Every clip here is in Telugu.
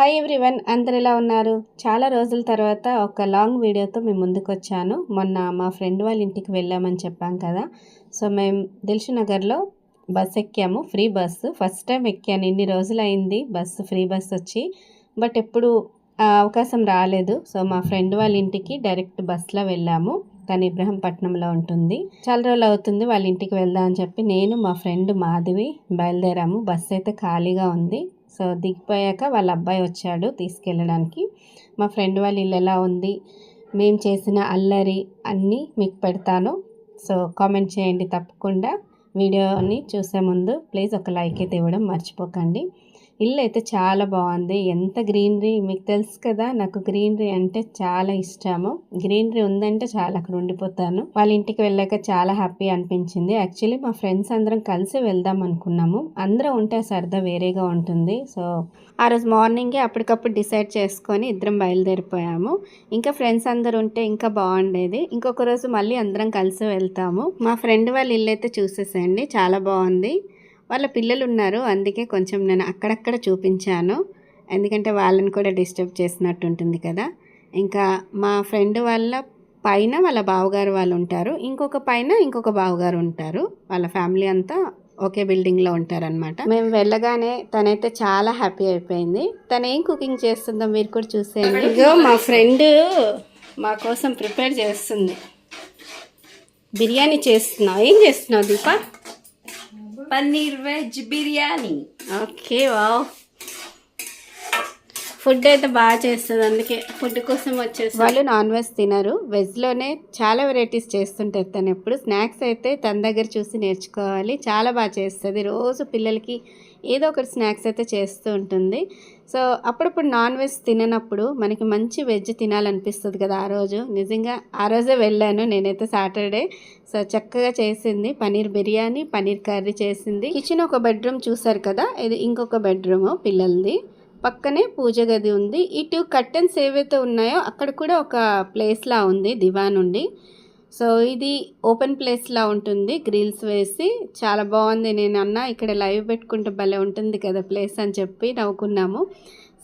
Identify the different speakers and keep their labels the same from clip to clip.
Speaker 1: హాయ్ ఎవ్రీవన్ అందరు ఎలా ఉన్నారు? చాలా రోజుల తర్వాత ఒక లాంగ్ వీడియోతో మేము ముందుకు వచ్చాను మొన్న మా ఫ్రెండ్ వాళ్ళ ఇంటికి వెళ్ళామని చెప్పాం కదా. సో మేము దిల్షు నగర్లో బస్ ఎక్కాము. ఫ్రీ బస్సు ఫస్ట్ టైం ఎక్కాను. ఇన్ని రోజులు అయింది బస్సు ఫ్రీ బస్ వచ్చి. బట్ ఎప్పుడు అవకాశం రాలేదు. సో మా ఫ్రెండ్ వాళ్ళ ఇంటికి డైరెక్ట్ బస్లో వెళ్ళాము. తను ఇబ్రహంపట్నంలో ఉంటుంది. చాలా రోజులు అవుతుంది వాళ్ళ ఇంటికి వెళ్దాం అని చెప్పి నేను మా ఫ్రెండ్ మాధవి బయలుదేరాము. బస్సు అయితే ఖాళీగా ఉంది. సో దిగిపోయాక వాళ్ళ అబ్బాయి వచ్చాడు తీసుకెళ్ళడానికి. మా ఫ్రెండ్ వాళ్ళ ఇల్లు ఎలా ఉంది? మేము చేసిన అల్లరి అన్నీ మీకు పెడతాను. సో కామెంట్ చేయండి తప్పకుండా. వీడియోని చూసే ముందు ప్లీజ్ ఒక లైక్ అయితే ఇవ్వడం మర్చిపోకండి. ఇల్లు అయితే చాలా బాగుంది ఎంత గ్రీనరీ మీకు తెలుసు కదా నాకు గ్రీనరీ అంటే చాలా ఇష్టము. గ్రీనరీ ఉందంటే చాలా అక్కడ ఉండిపోతాను. వాళ్ళ ఇంటికి వెళ్ళాక చాలా హ్యాపీ అనిపించింది. యాక్చువల్లీ మా ఫ్రెండ్స్ అందరం కలిసి వెళ్దాం అనుకున్నాము. అందరం ఉంటే ఆ సరదా వేరేగా ఉంటుంది. సో ఆ రోజు మార్నింగే అప్పటికప్పుడు డిసైడ్ చేసుకొని ఇద్దరం బయలుదేరిపోయాము. ఇంకా ఫ్రెండ్స్ అందరు ఉంటే ఇంకా బాగుండేది ఇంకొక రోజు మళ్ళీ అందరం కలిసి వెళ్తాము. మా ఫ్రెండ్ వాళ్ళ ఇల్లు అయితే చూసేసేయండి. చాలా బాగుంది వాళ్ళ పిల్లలు ఉన్నారు అందుకే కొంచెం నేను అక్కడక్కడ చూపించాను. ఎందుకంటే వాళ్ళని కూడా డిస్టర్బ్ చేసినట్టు ఉంటుంది కదా. ఇంకా మా ఫ్రెండ్ వాళ్ళ పైన వాళ్ళ బావగారు వాళ్ళు ఉంటారు. ఇంకొక పైన ఇంకొక బావగారు ఉంటారు. వాళ్ళ ఫ్యామిలీ అంతా ఒకే బిల్డింగ్లో ఉంటారనమాట మేము వెళ్ళగానే తనైతే చాలా హ్యాపీ అయిపోయింది. తను ఏం కుకింగ్ చేస్తుందో మీరు కూడా చూసేయండి. ఇగో మా ఫ్రెండ్ మా కోసం ప్రిపేర్ చేస్తుంది. బిర్యానీ చేస్తున్నావు. ఏం చేస్తున్నావు Deepa?
Speaker 2: Paneer veg biryani.
Speaker 1: Okay wow. Food అయితే బాగా చేస్తుంది అందుకే ఫుడ్ కోసం వచ్చేసి. వాళ్ళు నాన్ వెజ్ తినరు. వెజ్లోనే చాలా వెరైటీస్ చేస్తుంటారు తను ఎప్పుడు. స్నాక్స్ అయితే తన దగ్గర చూసి నేర్చుకోవాలి. చాలా బాగా చేస్తుంది. రోజు పిల్లలకి ఏదో ఒకటి స్నాక్స్ అయితే చేస్తూ ఉంటుంది. సో అప్పుడప్పుడు నాన్ వెజ్ తిననప్పుడు మనకి మంచి వెజ్ తినాలనిపిస్తుంది కదా ఆ రోజు. నిజంగా ఆ రోజే వెళ్ళాను. నేనైతే సాటర్డే. సో చక్కగా చేసింది. పనీర్ బిర్యానీ పనీర్ కర్రీ చేసింది. కిచెన్ ఒక బెడ్రూమ్ చూసారు కదా? ఇది ఇంకొక బెడ్రూమ్ పిల్లలది. పక్కనే పూజ గది ఉంది. ఇటు కర్టెన్స్ ఏవైతే ఉన్నాయో అక్కడ కూడా ఒక ప్లేస్లా ఉంది దివాన్ ఉండి సో ఇది ఓపెన్ ప్లేస్లా ఉంటుంది. గ్రిల్స్ వేసి చాలా బాగుంది. నేను అన్న ఇక్కడ లైవ్ పెట్టుకుంటే భలే ఉంటుంది కదా ప్లేస్ అని చెప్పి నవ్వుకున్నాము.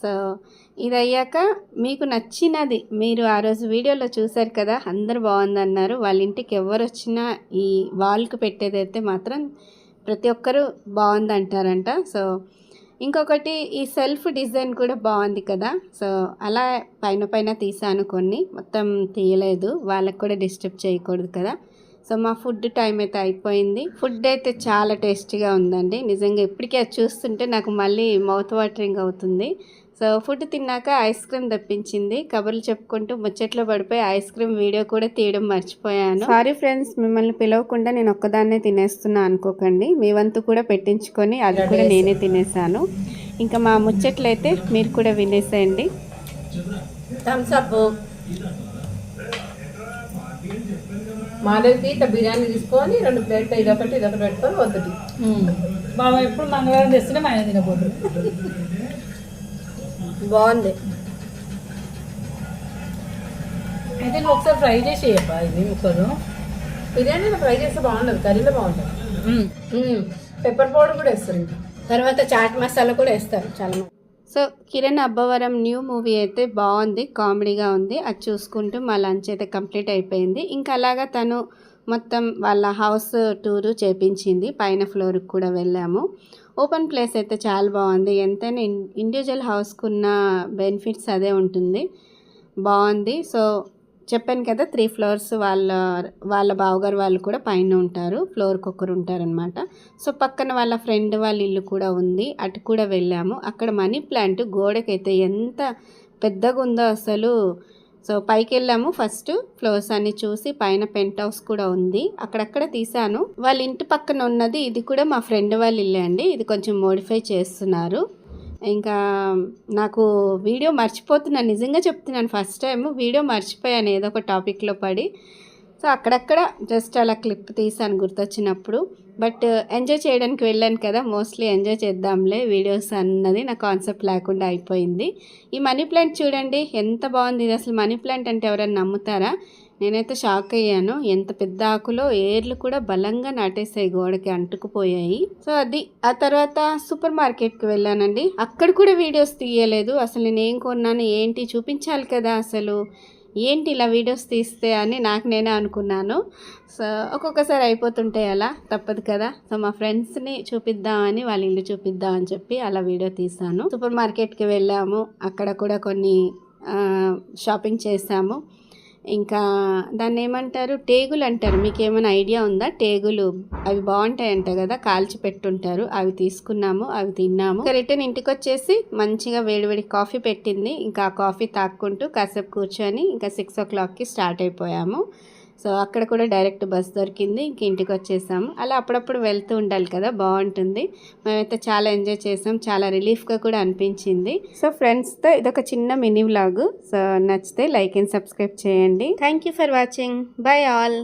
Speaker 1: సో ఇది అయ్యాక మీకు నచ్చినది మీరు ఆ రోజు వీడియోలో చూశారు కదా అందరు బాగుందన్నారు. వాళ్ళ ఇంటికి ఎవరు వచ్చినా ఈ వాల్కి పెట్టేదైతే మాత్రం ప్రతి ఒక్కరూ బాగుందంటారంట. సో ఇంకొకటి ఈ సెల్ఫ్ డిజైన్ కూడా బాగుంది కదా. సో అలా పైన పైన తీసాను కొన్ని. మొత్తం తీయలేదు. వాళ్ళకి కూడా డిస్టర్బ్ చేయకూడదు కదా. సో మా ఫుడ్ టైం అయితే అయిపోయింది. ఫుడ్ అయితే చాలా టేస్టీగా ఉందండి. నిజంగా ఇప్పటికే అది చూస్తుంటే నాకు మళ్ళీ మౌత్ వాటరింగ్ అవుతుంది. సో ఫుడ్ తిన్నాక ఐస్ క్రీమ్ తెప్పించింది. కబుర్లు చెప్పుకుంటూ ముచ్చట్లో పడిపోయి ఐస్ క్రీమ్ వీడియో కూడా తీయడం మర్చిపోయాను. సారీ ఫ్రెండ్స్ మిమ్మల్ని పిలవకుండా నేను ఒక్కదాన్నే తినేస్తున్నా అనుకోకండి. మీ వంతు కూడా పెట్టించుకొని అది కూడా నేనే తినేసాను. ఇంకా మా ముచ్చట్లు అయితే మీరు కూడా వినేసేయండి.
Speaker 2: థమ్స్ అప్ మాధవికి ఇట్లా బిర్యానీ తీసుకొని రెండు ప్లేట్లు ఇదొకటి ఇదొకటి పెట్టుకొని వద్దుటి
Speaker 3: బావ ఎప్పుడు మంగళవారం తెస్తుంటే మా ఆయన తినబోదు.
Speaker 2: బాగుంది.
Speaker 3: అయితే నువ్వు ఒకసారి ఫ్రై చేసి ఇది ముక్కలు.
Speaker 2: బిర్యానీలో ఫ్రై చేస్తే బాగుండదు కర్రీలో బాగుంటుంది పెప్పర్ పౌడర్ కూడా వేస్తారు ఇంకా.
Speaker 1: తర్వాత చాట్ మసాలా కూడా వేస్తారు చాలా so Kiran Abbavaram new movie అయితే బాగుంది కామెడీగా ఉంది. అది చూసుకుంటూ మా లంచ్ అయితే కంప్లీట్ అయిపోయింది. ఇంకా అలాగా తను మొత్తం వాళ్ళ హౌస్ టూరు చేపించింది. పైన ఫ్లోర్కి కూడా వెళ్ళాము. ఓపెన్ ప్లేస్ అయితే చాలా బాగుంది. ఎంతైనా ఇండివిజువల్ హౌస్కి ఉన్న బెనిఫిట్స్ అదే ఉంటుంది. బాగుంది. సో చెప్పాను కదా త్రీ ఫ్లోర్స్ వాళ్ళ వాళ్ళ బావగారు వాళ్ళు కూడా పైన ఉంటారు. ఫ్లోర్కి ఒకరు ఉంటారనమాట సో పక్కన వాళ్ళ ఫ్రెండ్ వాళ్ళ ఇల్లు కూడా ఉంది. అటు కూడా వెళ్ళాము. అక్కడ మనీ ప్లాంట్ గోడకైతే ఎంత పెద్దగా ఉందో అసలు సో పైకి వెళ్ళాము ఫస్ట్ ఫ్లోర్స్ అన్ని చూసి పైన పెంట్ హౌస్ కూడా ఉంది. అక్కడక్కడ తీసాను వాళ్ళ ఇంటి పక్కన ఉన్నది ఇది కూడా మా ఫ్రెండ్ వాళ్ళ ఇల్లే అండి. ఇది కొంచెం మోడిఫై చేస్తున్నారు. ఇంకా నాకు వీడియో మర్చిపోతున్నాను నిజంగా చెప్తున్నాను ఫస్ట్ టైం వీడియో మర్చిపోయాను. ఏదో ఒక టాపిక్లో పడి. సో అక్కడక్కడ జస్ట్ అలా క్లిప్ తీసాను గుర్తొచ్చినప్పుడు. బట్ uh, ఎంజాయ్ చేయడానికి వెళ్ళాను కదా మోస్ట్లీ ఎంజాయ్ చేద్దాంలే వీడియోస్ అన్నది నా కాన్సెప్ట్ లేకుండా అయిపోయింది. ఈ మనీ ప్లాంట్ చూడండి ఎంత బాగుంది. ఇది అసలు మనీ ప్లాంట్ అంటే ఎవరైనా నమ్ముతారా? నేనైతే షాక్ అయ్యాను. ఎంత పెద్ద ఆకులో ఏర్లు కూడా బలంగా నాటేసాయి గోడకి అంటుకుపోయాయి. సో అది ఆ తర్వాత సూపర్ మార్కెట్కి వెళ్ళానండి. అక్కడ కూడా వీడియోస్ తీయలేదు. అసలు నేను ఏం కొన్నాను ఏంటి చూపించాలి కదా అసలు. ఏంటి ఇలా వీడియోస్ తీస్తే అని నాకు నేనే అనుకున్నాను. సో ఒక్కొక్కసారి అయిపోతుంటాయి అలా తప్పదు కదా. సో మా ఫ్రెండ్స్ని చూపిద్దామని వాళ్ళ ఇల్లు చూపిద్దామని చెప్పి అలా వీడియో తీసాను సూపర్ మార్కెట్కి వెళ్ళాము. అక్కడ కూడా కొన్ని షాపింగ్ చేసాము ఇంకా దాన్ని ఏమంటారు? టేగులు అంటారు. మీకు ఏమైనా ఐడియా ఉందా? టేగులు అవి బాగుంటాయంట కదా కాల్చి పెట్టుంటారు. అవి తీసుకున్నాము అవి తిన్నాము. రిటర్న్ ఇంటికి వచ్చేసి మంచిగా వేడివేడి కాఫీ పెట్టింది. ఇంకా ఆ కాఫీ తాక్కుంటూ కాసేపు కూర్చొని ఇంకా సిక్స్ ఓ క్లాక్కి స్టార్ట్ అయిపోయాము. సో అక్కడ కూడా డైరెక్ట్ బస్ దొరికింది. ఇంక ఇంటికి వచ్చేసాము. అలా అప్పుడప్పుడు వెళ్తూ ఉండాలి కదా బాగుంటుంది. మేమైతే చాలా ఎంజాయ్ చేసాం. చాలా రిలీఫ్గా కూడా అనిపించింది. సో ఫ్రెండ్స్తో ఇదొక చిన్న మినీ వ్లాగు. సో నచ్చితే లైక్ అండ్ సబ్స్క్రైబ్ చేయండి. Thank you for watching. Bye all.